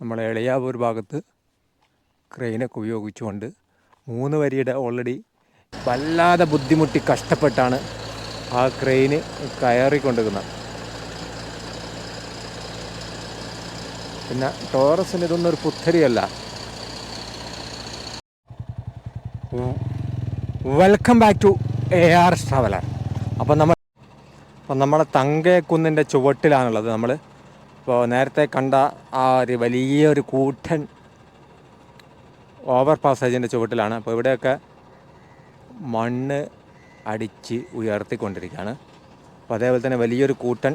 നമ്മളെ എളിയാവൂർ ഭാഗത്ത് ക്രെയിനൊക്കെ ഉപയോഗിച്ചുകൊണ്ട് മൂന്ന് വരിയുടെ ഓൾറെഡി വല്ലാതെ ബുദ്ധിമുട്ടി കഷ്ടപ്പെട്ടാണ് ആ ക്രെയിന് കയറിക്കൊണ്ടിരിക്കുന്നത് പിന്നെ ടോറസിന് ഇതൊന്നും ഒരു പുത്തരിയല്ല. Welcome back to A R traveller അപ്പം നമ്മൾ അപ്പം നമ്മളെ തങ്കയക്കുന്നിന്റെ ചുവട്ടിലാണുള്ളത്. നമ്മൾ ഇപ്പോൾ നേരത്തെ കണ്ട ആ ഒരു വലിയൊരു കൂട്ടൻ ഓവർ പാസേജിന്റെ ചുവട്ടിലാണ്. അപ്പോൾ ഇവിടെയൊക്കെ മണ്ണ് അടിച്ച് ഉയർത്തിക്കൊണ്ടിരിക്കുകയാണ്. അപ്പോൾ അതേപോലെ തന്നെ വലിയൊരു കൂട്ടൻ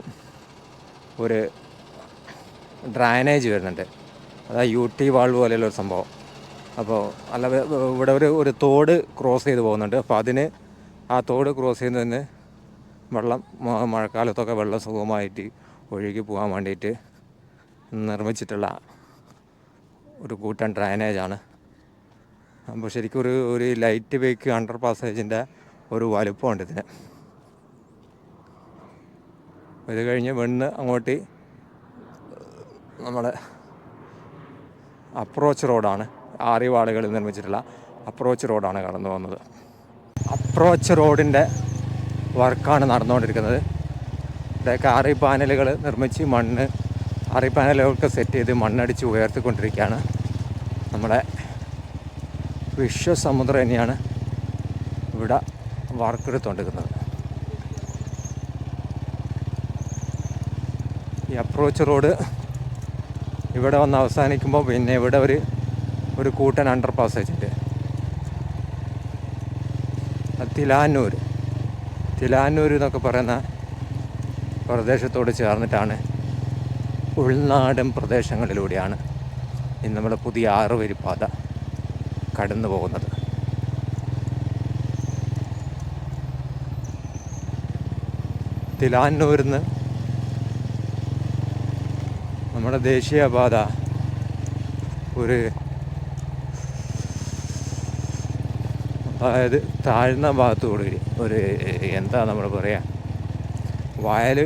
ഒരു ഡ്രൈനേജ് വരുന്നുണ്ട്. അതായത് യു ടി വാൾ പോലെയുള്ള ഒരു സംഭവം. അപ്പോൾ അല്ല ഇവിടെ ഒരു ഒരു തോട് ക്രോസ് ചെയ്ത് പോകുന്നുണ്ട്. അപ്പോൾ അതിന് ആ തോട് ക്രോസ് ചെയ്യുന്നതിന് വെള്ളം മഴക്കാലത്തൊക്കെ വെള്ളം സുഗമമായിട്ട് ഒഴുകി പോകാൻ വേണ്ടിയിട്ട് നിർമ്മിച്ചിട്ടുള്ള ഒരു കൂട്ടൻ ഡ്രൈനേജാണ് അപ്പോൾ ശരിക്കും ഒരു ഒരു ലൈറ്റ് വെയ്ക്ക് അണ്ടർ പാസേജിന്റെ ഒരു വലുപ്പമുണ്ട് ഇതിന്. ഇത് കഴിഞ്ഞ് വെണ്ണ് അങ്ങോട്ട് നമ്മുടെ അപ്രോച്ച് റോഡാണ് ആറിവാളുകളിൽ നിർമ്മിച്ചിട്ടുള്ള അപ്രോച്ച് റോഡാണ് കടന്നു പോകുന്നത് അപ്രോച്ച് റോഡിന്റെ വർക്കാണ് നടന്നുകൊണ്ടിരിക്കുന്നത്. ഇവിടെയൊക്കെ ആറി പാനലുകൾ നിർമ്മിച്ച് മണ്ണ് ആറി പാനലുകൾക്ക് സെറ്റ് ചെയ്ത് മണ്ണടിച്ച് ഉയർത്തിക്കൊണ്ടിരിക്കുകയാണ്. നമ്മുടെ വിശ്വസമുദ്രം തന്നെയാണ് ഇവിടെ വർക്കെടുത്തുകൊണ്ടിരിക്കുന്നത് ഈ അപ്രോച്ച് റോഡ് ഇവിടെ വന്ന് അവസാനിക്കുമ്പോൾ പിന്നെ ഇവിടെ ഒരു ഒരു കൂട്ടൻ അണ്ടർ പാസ് വെച്ചിട്ട്. തിലാനൂർ തിലാന്നൂർ എന്നൊക്കെ പറയുന്ന പ്രദേശത്തോട് ചേർന്നിട്ടാണ് ഉൾനാടൻ പ്രദേശങ്ങളിലൂടെയാണ് ഇന്ന് നമ്മുടെ പുതിയ ആറുവരി പാത കടന്നു പോകുന്നത്. തിലാന്നൂരിൽ നിന്ന് നമ്മുടെ ദേശീയപാത ഒരു അതായത് താഴ്ന്ന ഭാഗത്തുകൂടി ഒരു എന്താ നമ്മൾ പറയുക വയൽ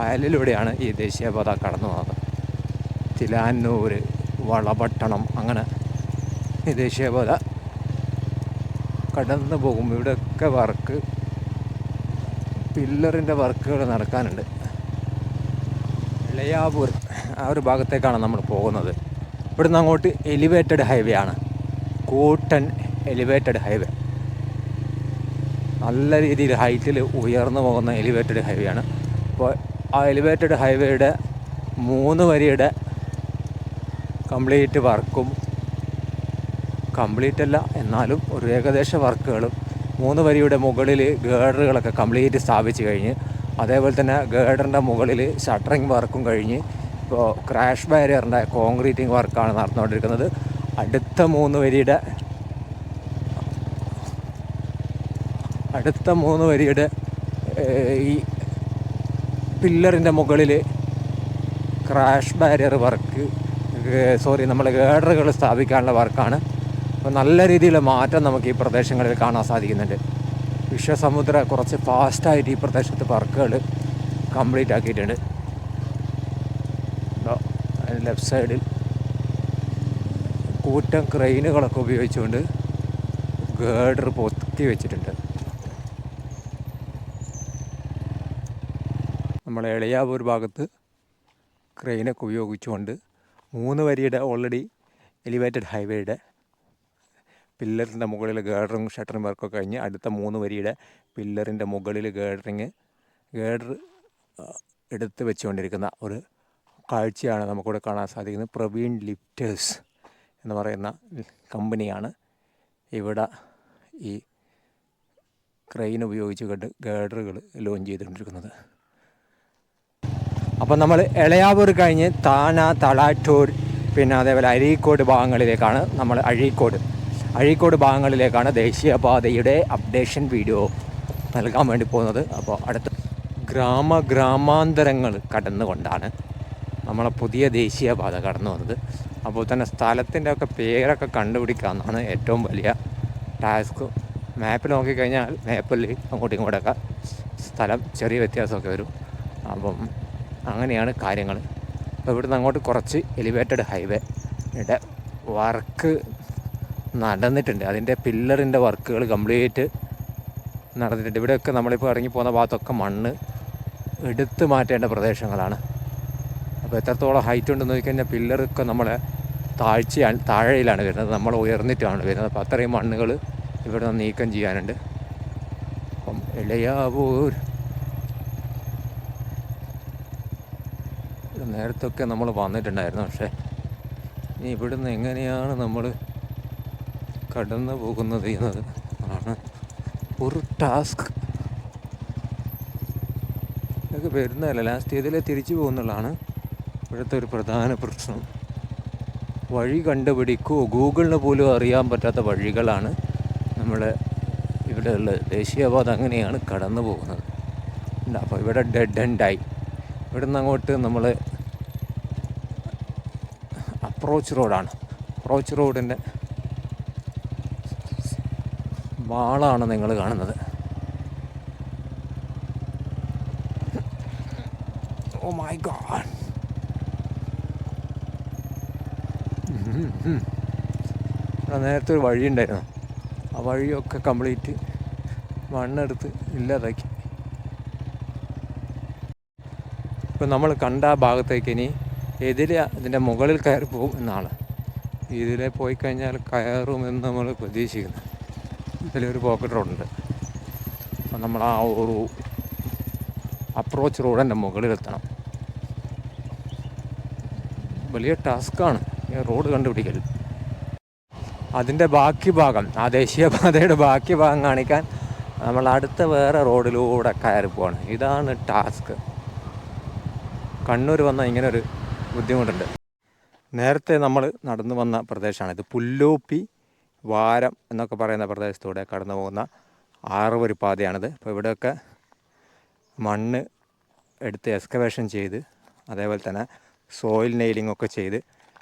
വയലിലൂടെയാണ് ഈ ദേശീയപാത കടന്നു പോകുന്നത്. തിലാന്നൂർ വളപട്ടണം അങ്ങനെ ഈ ദേശീയപാത കടന്നു പോകും. ഇവിടെയൊക്കെ വർക്ക് പില്ലറിന്റെ വർക്കുകൾ നടക്കാനുണ്ട്. ഇളയാപൂർ ആ ഒരു ഭാഗത്തേക്കാണ് നമ്മൾ പോകുന്നത്. ഇവിടുന്ന് അങ്ങോട്ട് എലിവേറ്റഡ് ഹൈവേ ആണ്. കൂട്ടൻ എലിവേറ്റഡ് ഹൈവേ. നല്ല രീതിയിൽ ഹൈറ്റിൽ ഉയർന്നു പോകുന്ന എലിവേറ്റഡ് ഹൈവേ ആണ്. അപ്പോൾ ആ എലിവേറ്റഡ് ഹൈവേയുടെ മൂന്ന് വരിയുടെ കംപ്ലീറ്റ് വർക്കും കംപ്ലീറ്റ് അല്ല എന്നാലും ഒരു ഏകദേശ വർക്കുകളും മൂന്ന് വരിയുടെ മുകളിൽ ഗേഡറുകളൊക്കെ കംപ്ലീറ്റ് സ്ഥാപിച്ച് കഴിഞ്ഞ് അതേപോലെ തന്നെ ഗേഡറിന്റെ മുകളിൽ ഷട്ടറിങ് വർക്കും കഴിഞ്ഞ് ഇപ്പോൾ ക്രാഷ് ബാരിയറിന്റെ കോൺക്രീറ്റിംഗ് വർക്കാണ് നടന്നുകൊണ്ടിരിക്കുന്നത്. അടുത്ത മൂന്ന് വരിയുടെ അടുത്ത മൂന്ന് വരിയുടെ ഈ പില്ലറിന്റെ മുകളിൽ ക്രാഷ് ബാരിയർ വർക്ക് സോറി നമ്മൾ ഗേഡറുകൾ സ്ഥാപിക്കാനുള്ള വർക്കാണ്. അപ്പോൾ നല്ല രീതിയിലുള്ള മാറ്റം നമുക്ക് ഈ പ്രദേശങ്ങളിൽ കാണാൻ സാധിക്കുന്നുണ്ട്. വിശ്വസമുദ്ര കുറച്ച് ഫാസ്റ്റായിട്ട് ഈ പ്രദേശത്ത് വർക്കുകൾ കംപ്ലീറ്റ് ആക്കിയിട്ടുണ്ട്. ലെഫ്റ്റ് സൈഡിൽ കൂറ്റം ക്രെയിനുകളൊക്കെ ഉപയോഗിച്ചുകൊണ്ട് ഗേഡർ പൊത്തി വെച്ചിട്ടുണ്ട്. നമ്മളെ എളിയാവൂർ ഭാഗത്ത് ക്രെയിനൊക്കെ ഉപയോഗിച്ചുകൊണ്ട് മൂന്ന് വരിയുടെ ഓൾറെഡി എലിവേറ്റഡ് ഹൈവേയുടെ പില്ലറിന്റെ മുകളിൽ ഗേഡറിങ് ഷട്ടറിങ് വർക്കൊക്കെ കഴിഞ്ഞ് അടുത്ത മൂന്ന് വരിയുടെ പില്ലറിന്റെ മുകളിൽ ഗേഡറിങ് ഗേഡർ എടുത്ത് വെച്ചുകൊണ്ടിരിക്കുന്ന ഒരു കാഴ്ചയാണ് നമുക്കിവിടെ കാണാൻ സാധിക്കുന്നത്. പ്രവീൺ ലിഫ്റ്റേഴ്സ് എന്ന് പറയുന്ന കമ്പനിയാണ് ഇവിടെ ഈ ക്രെയിൻ ഉപയോഗിച്ചുകൊണ്ട് ഗേഡറുകൾ ലോഞ്ച് ചെയ്തുകൊണ്ടിരിക്കുന്നത്. അപ്പം നമ്മൾ ഇളയാവൂർ കഴിഞ്ഞ് താന തളാറ്റൂർ പിന്നെ അതേപോലെ അഴീക്കോട് ഭാഗങ്ങളിലേക്കാണ് നമ്മൾ അഴീക്കോട്. അഴീക്കോട് ഭാഗങ്ങളിലേക്കാണ് ദേശീയപാതയുടെ അപ്ഡേഷൻ വീഡിയോ നൽകാൻ വേണ്ടി പോകുന്നത്. അപ്പോൾ അടുത്ത ഗ്രാമ ഗ്രാമാന്തരങ്ങൾ കടന്നുകൊണ്ടാണ് നമ്മളെ പുതിയ ദേശീയപാത കടന്നു വന്നത്. അപ്പോൾ തന്നെ സ്ഥലത്തിന്റെ ഒക്കെ പേരൊക്കെ കണ്ടുപിടിക്കാമെന്നാണ് ഏറ്റവും വലിയ ടാസ്ക്. മാപ്പിൽ നോക്കിക്കഴിഞ്ഞാൽ മാപ്പിൽ അങ്ങോട്ടും ഇങ്ങോട്ടൊക്കെ സ്ഥലം ചെറിയ വ്യത്യാസമൊക്കെ വരും. അപ്പം അങ്ങനെയാണ് കാര്യങ്ങൾ. അപ്പോൾ ഇവിടുന്ന് അങ്ങോട്ട് കുറച്ച് എലിവേറ്റഡ് ഹൈവേ ഇവിടെ വർക്ക് നടന്നിട്ടുണ്ട്. അതിന്റെ പില്ലറിന്റെ വർക്കുകൾ കംപ്ലീറ്റ് നടന്നിട്ടുണ്ട്. ഇവിടെയൊക്കെ നമ്മളിപ്പോൾ ഇറങ്ങി പോകുന്ന ഭാഗത്തൊക്കെ മണ്ണ് എടുത്തു മാറ്റേണ്ട പ്രദേശങ്ങളാണ്. അപ്പോൾ എത്രത്തോളം ഹൈറ്റ് ഉണ്ടെന്ന് നോക്കിക്കഴിഞ്ഞാൽ പില്ലറൊക്കെ നമ്മളെ താഴ്ചയാണ് താഴെയിലാണ് വരുന്നത്. നമ്മൾ ഉയർന്നിട്ടാണ് വരുന്നത്. അപ്പോൾ അത്രയും മണ്ണുകൾ ഇവിടെ നീക്കം ചെയ്യാനുണ്ട്. അപ്പം ഇളയാവൂർ നേരത്തൊക്കെ നമ്മൾ വന്നിട്ടുണ്ടായിരുന്നു. പക്ഷേ ഇനി ഇവിടുന്ന് എങ്ങനെയാണ് നമ്മൾ കടന്നു പോകുന്നത് എന്നത് ആണ് ഒരു ടാസ്ക്. ഇതൊക്കെ വരുന്നതല്ല ലാസ്റ്റ് ഇതിലെ തിരിച്ചു പോകുന്നുള്ളതാണ് ഇവിടുത്തെ ഒരു പ്രധാന പ്രശ്നം. വഴി കണ്ടുപിടിക്കുമോ ഗൂഗിളിന് പോലും അറിയാൻ പറ്റാത്ത വഴികളാണ് നമ്മുടെ ഇവിടെ ഉള്ളത് ദേശീയപാത അങ്ങനെയാണ് കടന്നു പോകുന്നത്. അപ്പോൾ ഇവിടെ ഡെഡ് എൻഡായി ഇവിടുന്ന് അങ്ങോട്ട് നമ്മൾ അപ്രോച്ച് റോഡാണ്. അപ്രോച്ച് റോഡിന്റെ വാളാണ് നിങ്ങൾ കാണുന്നത്. Oh my God. നേരത്തെ ഒരു വഴി ഉണ്ടായിരുന്നു. ആ വഴിയൊക്കെ കംപ്ലീറ്റ് മണ്ണെടുത്ത് ഇല്ലാതാക്കി. ഇപ്പം നമ്മൾ കണ്ട ആ ഭാഗത്തേക്ക് ഇനി എതിരെ അതിന്റെ മുകളിൽ കയറി പോകും എന്നാണ്. ഇതിലെ പോയി കഴിഞ്ഞാൽ കയറുമെന്ന് നമ്മൾ പ്രതീക്ഷിക്കുന്നു. ഇതിലൊരു പോക്കറ്റ് റോഡുണ്ട് അപ്പം നമ്മൾ ആ ഒരു അപ്രോച്ച് റോഡിന്റെ മുകളിലെത്തണം. വലിയ ടാസ്ക്കാണ് റോഡ് കണ്ടുപിടിക്കൽ. അതിന്റെ ബാക്കി ഭാഗം ആ ദേശീയപാതയുടെ ബാക്കി ഭാഗം കാണിക്കാൻ നമ്മൾ അടുത്ത വേറെ റോഡിലൂടെ കയറി പോകണം ഇതാണ് ടാസ്ക് കണ്ണൂർ വന്ന ഇങ്ങനൊരു ബുദ്ധിമുട്ടുണ്ട്. നേരത്തെ നമ്മൾ നടന്നു വന്ന പ്രദേശമാണ് ഇത് പുല്ലോപ്പി വാരം എന്നൊക്കെ പറയുന്ന പ്രദേശത്തൂടെ കടന്നു പോകുന്ന ആറുവരി പാതയാണിത്. അപ്പോൾ ഇവിടെയൊക്കെ മണ്ണ് എടുത്ത് എക്സ്കവേഷൻ ചെയ്ത് അതേപോലെ തന്നെ സോയിൽ നെയിലിംഗ് ഒക്കെ ചെയ്ത്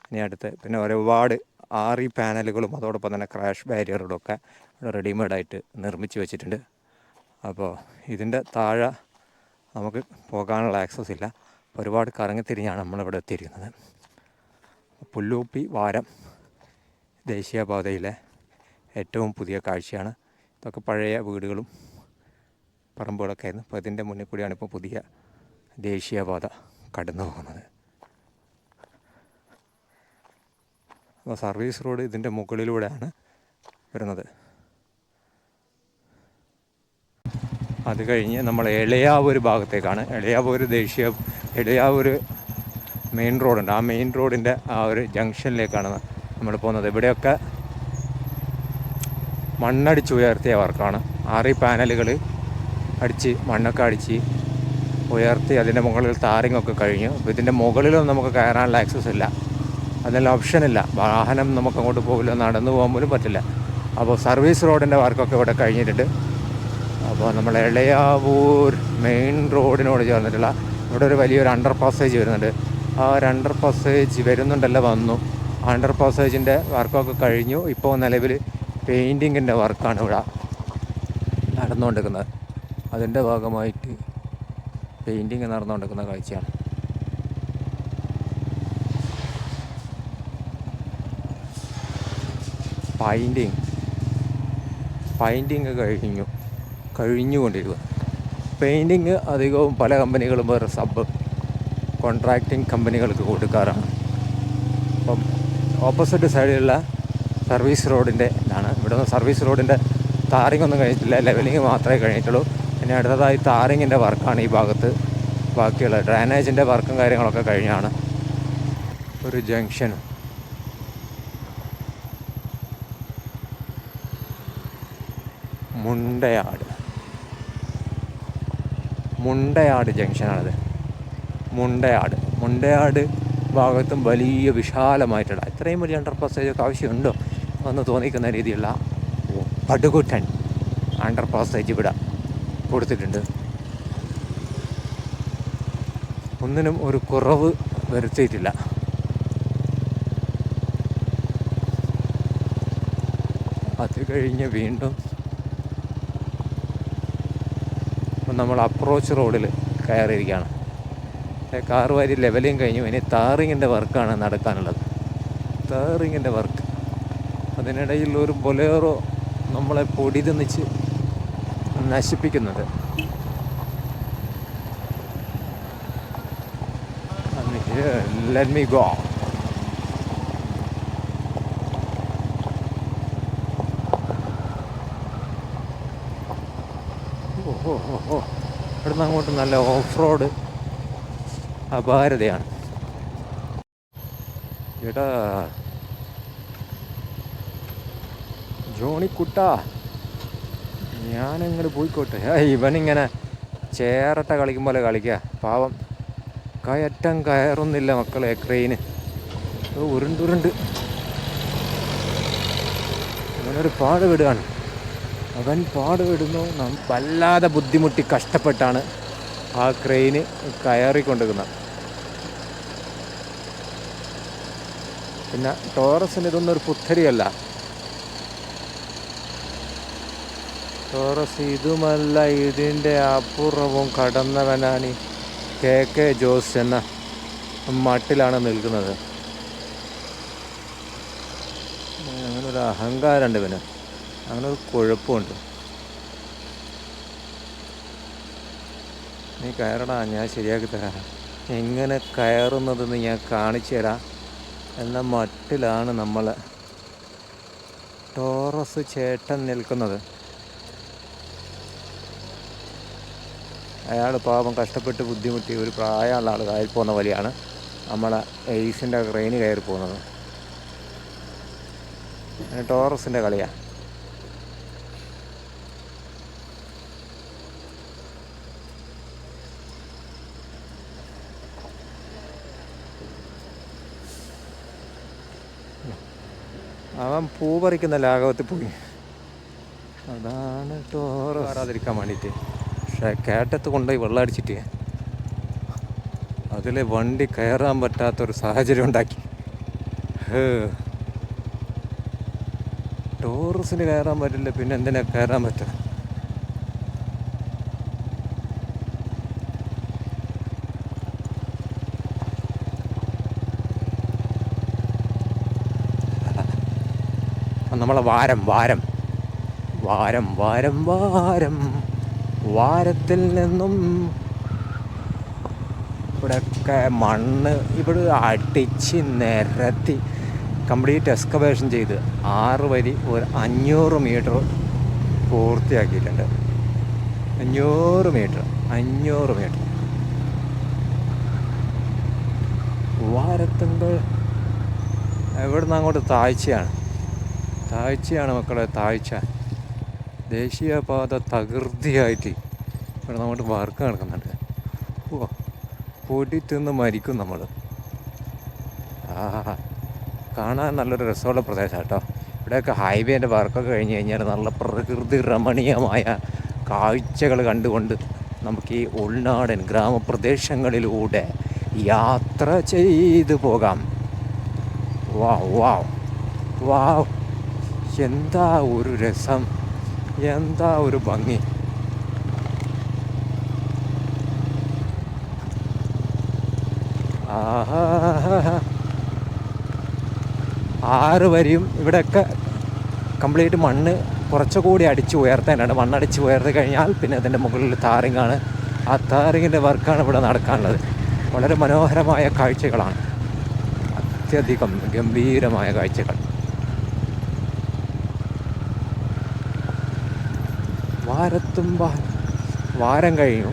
ഇനി അടുത്ത് പിന്നെ ഒരുപാട് ആറി പാനലുകളും അതോടൊപ്പം തന്നെ ക്രാഷ് ബാരിയറുകളും ഒക്കെ ഇവിടെ റെഡിമെയ്ഡായിട്ട് നിർമ്മിച്ച് വെച്ചിട്ടുണ്ട്. അപ്പോൾ ഇതിന്റെ താഴെ നമുക്ക് പോകാനുള്ള ആക്സസ് ഇല്ല. ഒരുപാട് കറങ്ങിത്തിരിഞ്ഞാണ് നമ്മളിവിടെ എത്തിയിരിക്കുന്നത്. പുല്ലൂപ്പി വാരം ദേശീയപാതയിലെ ഏറ്റവും പുതിയ കാഴ്ചയാണ്. ഇതൊക്കെ പഴയ വീടുകളും പറമ്പുകളൊക്കെ ആയിരുന്നു. അപ്പോൾ ഇതിന്റെ മുന്നിൽ കൂടിയാണ് ഇപ്പോൾ പുതിയ ദേശീയപാത കടന്നു പോകുന്നത്. അപ്പോൾ സർവീസ് റോഡ് ഇതിന്റെ മുകളിലൂടെയാണ് വരുന്നത്. അത് കഴിഞ്ഞ് നമ്മൾ എളയാവൂർ ഭാഗത്തേക്കാണ്. എളയാവൂർ ദേശീയ എളയാവൂർ മെയിൻ റോഡുണ്ട് ആ മെയിൻ റോഡിന്റെ ആ ഒരു ജംഗ്ഷനിലേക്കാണ് നമ്മൾ പോകുന്നത്. ഇവിടെയൊക്കെ മണ്ണടിച്ച് ഉയർത്തിയ വർക്കാണ്. ആറി പാനലുകൾ അടിച്ച് മണ്ണൊക്കെ അടിച്ച് ഉയർത്തി അതിന്റെ മുകളിൽ താരിങ്ങൊക്കെ കഴിഞ്ഞു. അപ്പോൾ ഇതിന്റെ മുകളിലൊന്നും നമുക്ക് കയറാനുള്ള ആക്സസ് ഇല്ല. അതിനുള്ള ഓപ്ഷനില്ല വാഹനം നമുക്ക് അങ്ങോട്ട് പോകില്ല നടന്നു പോകാൻ പോലും പറ്റില്ല. അപ്പോൾ സർവീസ് റോഡിന്റെ വർക്കൊക്കെ ഇവിടെ കഴിഞ്ഞിട്ടുണ്ട്. അപ്പോൾ നമ്മൾ എളയാവൂർ മെയിൻ റോഡിനോട് ചേർന്നിട്ടുള്ള ഇവിടെ ഒരു വലിയൊരു അണ്ടർ പാസേജ് വരുന്നുണ്ട്. ആ ഒരു അണ്ടർ പാസേജ് വരുന്നുണ്ടല്ലോ വന്നു. അണ്ടർ പാസേജിന്റെ വർക്കൊക്കെ കഴിഞ്ഞു. ഇപ്പോൾ നിലവിൽ പെയിന്റിങ്ങിന്റെ വർക്കാണ് ഇവിടെ നടന്നുകൊണ്ടിരിക്കുന്നത്. അതിന്റെ ഭാഗമായിട്ട് പെയിന്റിങ് നടന്നുകൊണ്ടിരിക്കുന്ന കാഴ്ചയാണ്. പൈന്റിങ് പൈന്റിങ് കഴിഞ്ഞു. കഴിഞ്ഞുകൊണ്ടിരിക്കുക. പെയിന്റിങ് അധികവും പല കമ്പനികളും വേറെ സബ് കോൺട്രാക്റ്റിംഗ് കമ്പനികൾക്ക് കൊടുക്കാറാണ്. അപ്പം ഓപ്പോസിറ്റ് സൈഡിലുള്ള സർവീസ് റോഡിന്റെ ഇതാണ്. ഇവിടെ നിന്ന് സർവീസ് റോഡിന്റെ താറിംഗ് ഒന്നും കഴിഞ്ഞിട്ടില്ല. ലെവലിംഗ് മാത്രമേ കഴിഞ്ഞിട്ടുള്ളൂ. പിന്നെ അടുത്തതായി താറിങ്ങിന്റെ വർക്കാണ് ഈ ഭാഗത്ത്. ബാക്കിയുള്ള ഡ്രൈനേജിന്റെ വർക്കും കാര്യങ്ങളൊക്കെ കഴിഞ്ഞാണ് ഒരു ജംഗ്ഷനും മുണ്ടയാട്. മുണ്ടയാട് ജംഗ്ഷനാണത്. മുണ്ടയാട്. മുണ്ടയാട് ഭാഗത്തും വലിയ വിശാലമായിട്ടുള്ള ഇത്രയും വലിയ അണ്ടർ പാസേജൊക്കെ ആവശ്യമുണ്ടോ എന്ന് തോന്നിക്കുന്ന രീതിയിലുള്ള പടുകുട്ടൻ അണ്ടർ പാസേജ് ഇവിടെ കൊടുത്തിട്ടുണ്ട്. ഒന്നിനും ഒരു കുറവ് വരുത്തിയിട്ടില്ല. അത് കഴിഞ്ഞ് വീണ്ടും ഇപ്പം നമ്മൾ അപ്രോച്ച് റോഡിൽ കയറിയിരിക്കുകയാണ്. കാർ വാരി കഴിഞ്ഞു. ഇനി താറിങ്ങിന്റെ വർക്കാണ് നടക്കാനുള്ളത്. താറിങ്ങിന്റെ വർക്ക് അതിനിടയിൽ ഒരു ബൊലേറോ നമ്മളെ പൊടി തിന്നിച്ച് നശിപ്പിക്കുന്നത്. ലെറ്റ് മീ ഗോ ഇവിടുന്ന് അങ്ങോട്ട് നല്ല ഓഫ് റോഡ് അപാരതയാണ്. എടാ. ജോണിക്കുട്ട. ഞാനങ്ങോട്ട് പോയിക്കോട്ടെ. ഇവനിങ്ങനെ ചേരട്ട കളിക്കും പോലെ കളിക്കുക പാവം. കയറ്റം കയറുന്നില്ല മക്കളെ ക്രെയിന്. ഉരുണ്ടുരുണ്ട് അവനൊരു പാട് വിടുകയാണ് അവൻ പാടുപെടുന്നു. നാം വല്ലാതെ ബുദ്ധിമുട്ടി കഷ്ടപ്പെട്ടാണ് ആ ക്രെയിന് കയറിക്കൊണ്ടിരിക്കുന്നത് പിന്നെ ടോറസിന് ഇതൊന്നും ഒരു പുത്തരിയല്ല. ടോറസ് ഇതുമല്ല ഇതിന്റെ അപൂർവവും കടന്നവനാണ് കെ. കെ. ജോസ് എന്ന മട്ടിലാണ് നിൽക്കുന്നത്. അങ്ങനെ ഒരു അഹങ്കാരമുണ്ട് ഇവന്. അങ്ങനെ ഒരു കുഴപ്പമുണ്ട്. നീ കയറടാ ഞാൻ ശരിയാക്കി തരാം. എങ്ങനെ കയറുന്നതെന്ന് ഞാൻ കാണിച്ചു തരാം. എന്ന മട്ടിലാണ് നമ്മൾ ടോറസ് ചേട്ടൻ നിൽക്കുന്നത്. അയാൾ പാപം കഷ്ടപ്പെട്ട് ബുദ്ധിമുട്ടി ഒരു പ്രായമുള്ള ആൾ കയറി പോകുന്ന പോലെയാണ് നമ്മളെ എയ്സിന്റെ ട്രെയിന് കയറി പോകുന്നത്. ടോറസിന്റെ കളിയാണ് അവൻ പൂ പറിക്കുന്ന ലാഘവത്തിൽ പോയി. അതാണ് ടോറ് വരാതിരിക്കാൻ വേണ്ടിയിട്ട്. പക്ഷേ കേട്ടത്ത് കൊണ്ടുപോയി വെള്ളം അടിച്ചിട്ട്. അതിൽ വണ്ടി കയറാൻ പറ്റാത്തൊരു സാഹചര്യം ഉണ്ടാക്കി. ഹേ. ടൂറിസ്റ്റിന് കയറാൻ പറ്റില്ല പിന്നെ എന്തിനാ കയറാൻ പറ്റുക നമ്മളെ വാരം വാരം. വാരം വാരം വാരം. വാരത്തിൽ നിന്നും ഇവിടെയൊക്കെ മണ്ണ് ഇവിടെ അടിച്ച് നിരത്തി കംപ്ലീറ്റ് എക്സ്കവേഷൻ ചെയ്ത് ആറ് വരി ഒരു അഞ്ഞൂറ് മീറ്റർ പൂർത്തിയാക്കിയിട്ടുണ്ട്. അഞ്ഞൂറ് മീറ്റർ അഞ്ഞൂറ് മീറ്റർ. വാരത്തുമ്പോൾ എവിടുന്ന് അങ്ങോട്ട് താഴ്ചയാണ്? താഴ്ചയാണ് മക്കളെ താഴ്ച. ദേശീയപാത തകൃതിയായിട്ട് ഇവിടെ നമ്മൾ വർക്ക് നടക്കുന്നുണ്ട്. ഓ പൊടി തിന്ന് മരിക്കും നമ്മൾ ആ കാണാൻ നല്ലൊരു രസമുള്ള പ്രദേശമാണ് കേട്ടോ. ഇവിടെയൊക്കെ ഹൈവേന്റെ വർക്കൊക്കെ കഴിഞ്ഞ് കഴിഞ്ഞാൽ നല്ല പ്രകൃതി രമണീയമായ കാഴ്ചകൾ കണ്ടുകൊണ്ട് നമുക്ക് ഈ ഉൾനാടൻ ഗ്രാമപ്രദേശങ്ങളിലൂടെ യാത്ര ചെയ്തു പോകാം. വാവ് വാവ് വാവ് എന്താ ഒരു രസം? എന്താ ഒരു ഭംഗി? ആറ് വരിയും ഇവിടെയൊക്കെ കംപ്ലീറ്റ് മണ്ണ് കുറച്ചുകൂടി അടിച്ച് ഉയർത്താനാണ് മണ്ണടിച്ച് ഉയർത്തി കഴിഞ്ഞാൽ പിന്നെ അതിന്റെ മുകളിൽ താറിങ്ങാണ് ആ താറിങ്ങിന്റെ വർക്കാണ് ഇവിടെ നടക്കാനുള്ളത്. വളരെ മനോഹരമായ കാഴ്ചകളാണ്. അത്യധികം ഗംഭീരമായ കാഴ്ചകൾ. വാരത്തും വാ- വാരം കഴിഞ്ഞു